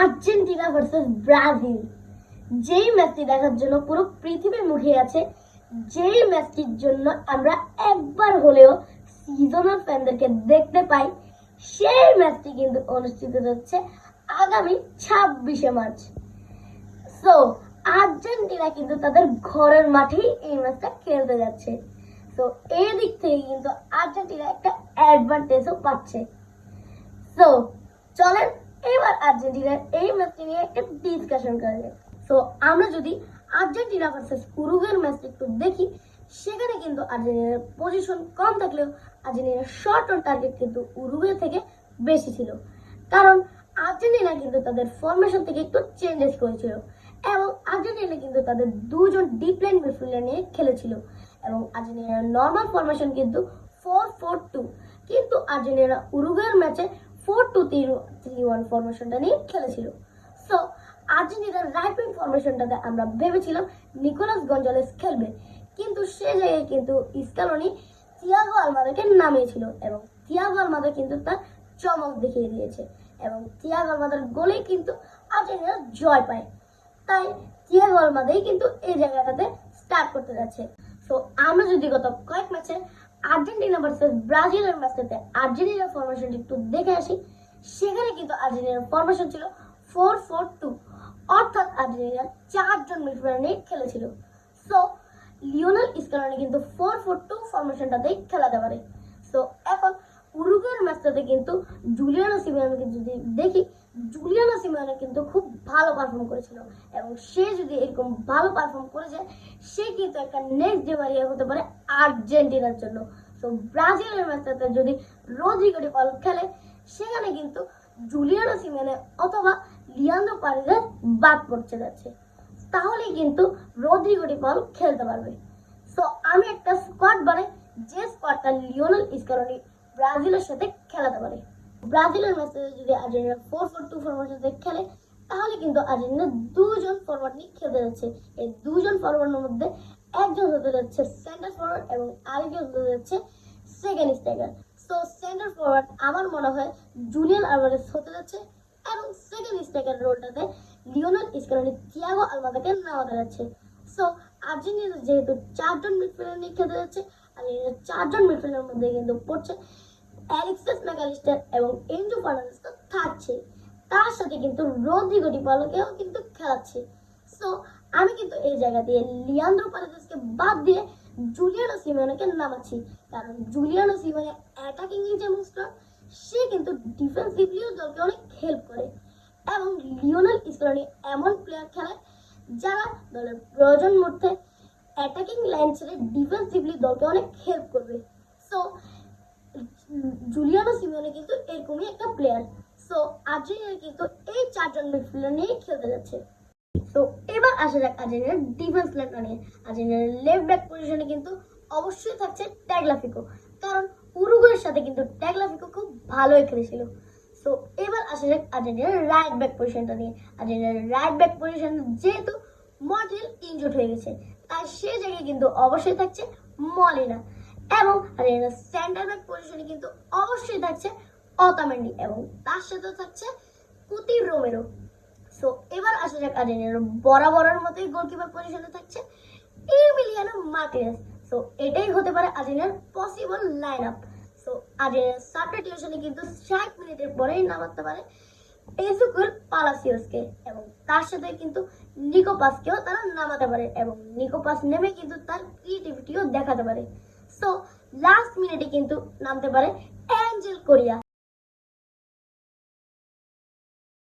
Argentina versus Brazil. যেই ম্যাচটি দেখার জন্য পুরো পৃথিবী মুখে আছে, যেই ম্যাচটির জন্য আমরা একবার হলেও সিজনাল ফ্যানদেরকে দেখতে পাই, সেই ম্যাচটি কিন্তু অনুষ্ঠিত হচ্ছে আগামী ছাব্বিশে মার্চ। সো আর্জেন্টিনা কিন্তু তাদের ঘরের মাঠেই এই ম্যাচটা খেলতে যাচ্ছে। সো এই দিক থেকে কিন্তু আর্জেন্টিনা একটা অ্যাডভান্টেজও পাচ্ছে। সো চলেন এবার আর্জেন্টিনার এই ম্যাচটি নিয়ে একটা ডিসকাশন করা যায় সো আমরা যদি আর্জেন্টিনা ভার্সেস উরুগুয়ের ম্যাচটা একটু দেখি, সেখানে কিন্তু আর্জেন্টিনার পজিশন কম থাকলেও আর্জেন্টিনার শর্ট অন টার্গেট কিন্তু উরুগুয়ে থেকে বেশি ছিল। কারণ আর্জেন্টিনা কিন্তু তাদের ফরমেশন থেকে একটু চেঞ্জেস করেছিল এবং আর্জেন্টিনা কিন্তু তাদের দুজন ডিপ লাইন মিডফিল্ডার নিয়ে খেলেছিল এবং আর্জেন্টিনার নর্মাল ফরমেশন কিন্তু ফোর ফোর টু কিন্তু আর্জেন্টিনা উরুগুয়ের ম্যাচে ফোর টু থ্রি ওয়ান ফরমেশনটা নিয়ে খেলেছিল। সো আর্জেন্টিনার রাইট উইং ফরমেশনটাতে আমরা ভেবেছিলাম, নিকোলাস গঞ্জালেস খেলবে। কিন্তু সে জায়গায় কিন্তু ইস্কালনি থিয়াগো আলমাদাকে নামিয়েছিল এবং থিয়াগো আলমাদা কিন্তু তার চমক দেখিয়ে দিয়েছে এবং থিয়াগো আলমাদার গোলেই কিন্তু আর্জেন্টিনা জয় পায়। তাই থিয়াগো আলমাদাই কিন্তু এই জায়গাটাতে স্টার্ট করতে যাচ্ছে। সো আমরা যদি গত কয়েক ম্যাচে আর্জেন্টিনা ভার্সেস ব্রাজিলের ম্যাচটাতে আর্জেন্টিনার ফরমেশনটি একটু দেখে আসি। সেখানে কিন্তু আর্জেন্টিনার ফরমেশন ছিল ফোর ফোর টু অর্থাৎ আর্জেন্টিনার চারজন মিডফিল্ডার নিয়ে খেলেছিল। সো লিওনাল স্কালনি কিন্তু ফোর ফোর টু ফরমেশনটাতেই খেলাতে পারে। সো এখন উরুগুয়ের ম্যাচটাতে কিন্তু জুলিয়ানো সিমিয়ানকে যদি দেখি, জুলিয়ানো সিমিয়ানো কিন্তু খুব ভালো পারফর্ম করেছিল এবং সে যদি এরকম ভালো পারফর্ম করে যায়, সে কিন্তু একটা নেক্সট ডেমারিয়া হতে পারে আর্জেন্টিনার জন্য। তো ব্রাজিলের ম্যাচটাতে যদি রদ্রিগো ডি পল খেলে, সেখানে কিন্তু জুলিয়ানো সিমিয়ানে অথবা লিয়ান্ডো পারিদের বাদ পড়তে যাচ্ছে। তাহলেই কিন্তু রদ্রিগো ডি পল খেলতে পারবে। সো আমি একটা স্কোয়াড বানাই, যে স্কোয়াডটা লিওনাল স্কালনি ব্রাজিলের সাথে খেলাতে পারে। ব্রাজিলের ম্যাচে যদি Argentina four four two formation খেলে, তাহলে কিন্তু আর্জেন্টিনা দুজন ফরওয়ার্ড নিয়ে খেলতে যাচ্ছে। এই দুজন ফরওয়ার্ডের মধ্যে একজন হতে যাচ্ছে সেন্টার ফরওয়ার্ড এবং আরেকজন হতে যাচ্ছে second striker so centre forward আমার মনে হয় জুলিয়ান আলভারেস হতে যাচ্ছে এবং সেকেন্ড স্ট্রাইকার রোলটাতে লিওনাল স্কালনি থিয়াগো আলমাদাকে নামাতে যাচ্ছে। সো আর্জেন্টিনা যেহেতু চারজন মিডফিল্ডার নিয়ে খেলতে যাচ্ছে আর চারজন মিডফিল্ডারের মধ্যে কিন্তু পড়ছে। অ্যালেক্সাস ম্যাকালিস্টার এবং এনজো ফার্নান্ডেস তো থাকছে। তার সাথে কিন্তু রদ্রিগো ডি পালোকেও কিন্তু খেলাচ্ছে। সো আমি কিন্তু এই জায়গা দিয়ে লিয়ান্দ্রো পারেদেসকে বাদ দিয়ে জুলিয়ানো সিমোনেকে নামাচ্ছি। কারণ জুলিয়ানো সিমোনে অ্যাটাকিংলি যেমন স্ট্রং সে কিন্তু ডিফেন্সিভলিও দলকে অনেক হেল্প করে। এবং লিওনাল স্কলনি এমন প্লেয়ার খেলায় যারা দলের প্রয়োজন মধ্যে অ্যাটাকিং লাইন ছেড়ে ডিফেন্সিভলি দলকে অনেক হেল্প করবে। সো জুলিয়ানো সিমিওনে কিন্তু এরকমই একটা প্লেয়ার সো আর্জেন্টিনা কিন্তু এই চারজন মিডফিল্ডার নিয়ে খেলতে যাচ্ছে। তো এবার আসা যাক আর্জেন্টিনার ডিফেন্স লাইনটা নিয়ে। আর্জেন্টিনার লেফট ব্যাক পজিশনে কিন্তু অবশ্যই থাকছে ট্যাগলাফিকো কারণ উরুগুয়ের সাথে কিন্তু ট্যাগলাফিকো খুব ভালোই খেলেছিল। সো এবার আসা যাক আর্জেন্টিনার রাইট ব্যাক পজিশনটা নিয়ে। আর্জেন্টিনার রাইট ব্যাক পজিশন যেহেতু মডেল ইনজুড হয়ে গেছে, তাই সে জায়গায় কিন্তু অবশ্যই থাকছে মলিনা এবং সেন্টার ব্যাক পজিশনে কিন্তু অবশ্যই থাকছে অতামেন্ডি এবং তার সাথে থাকছে কুতি রোমেরো সো এবার আসা যাক আর্জেন্টিনার বরাবরের মতোই গোলকিপার পজিশনে থাকছে ইমিলিয়ানো মার্টিনেস সো এটাই হতে পারে আর্জেন্টিনার পসিবল লাইন আপ সো আর্জেন্টিনার সাবস্টিটিউশনে কিন্তু ষাট মিনিটের পরেই নামাতে পারে এজুকুল পালাসিওসকে এবং তার সাথে কিন্তু নিকোপাসকেও তারা নামাতে পারে এবং নিকোপাস নেমে কিন্তু তার ক্রিয়েটিভিটিও দেখাতে পারে। সো লাস্ট মিনিটে কিন্তু নামতে পারে অ্যাঞ্জেল কোরিয়া